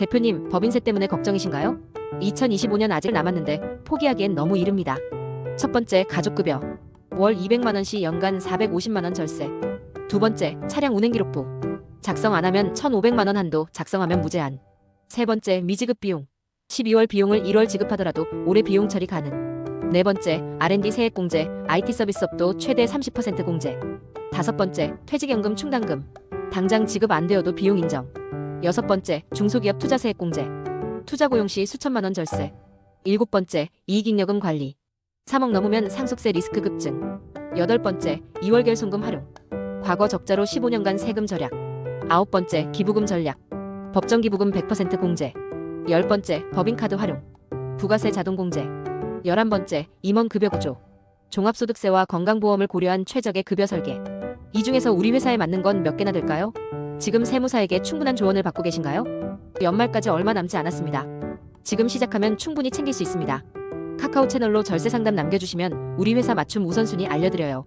대표님, 법인세 때문에 걱정이신가요? 2025년 아직 남았는데 포기하기엔 너무 이릅니다. 첫 번째, 가족급여. 월 200만 원 시 연간 450만 원 절세. 두 번째, 차량 운행 기록부. 작성 안 하면 1,500만 원 한도, 작성하면 무제한. 세 번째, 미지급 비용. 12월 비용을 1월 지급하더라도 올해 비용 처리 가능. 네 번째, R&D 세액 공제, IT 서비스업도 최대 30% 공제. 다섯 번째, 퇴직연금 충당금. 당장 지급 안 되어도 비용 인정. 여섯 번째, 중소기업 투자세액 공제. 투자 고용 시 수천만 원 절세. 일곱 번째, 이익잉여금 관리. 3억 넘으면 상속세 리스크 급증. 여덟 번째, 2월결 송금 활용. 과거 적자로 15년간 세금 절약. 아홉 번째, 기부금 전략. 법정 기부금 100% 공제. 열 번째, 법인카드 활용. 부가세 자동 공제. 열한 번째, 임원 급여 구조. 종합소득세와 건강보험을 고려한 최적의 급여 설계. 이 중에서 우리 회사에 맞는 건 몇 개나 될까요? 지금 세무사에게 충분한 조언을 받고 계신가요? 연말까지 얼마 남지 않았습니다. 지금 시작하면 충분히 챙길 수 있습니다. 카카오 채널로 절세 상담 남겨주시면 우리 회사 맞춤 우선순위 알려드려요.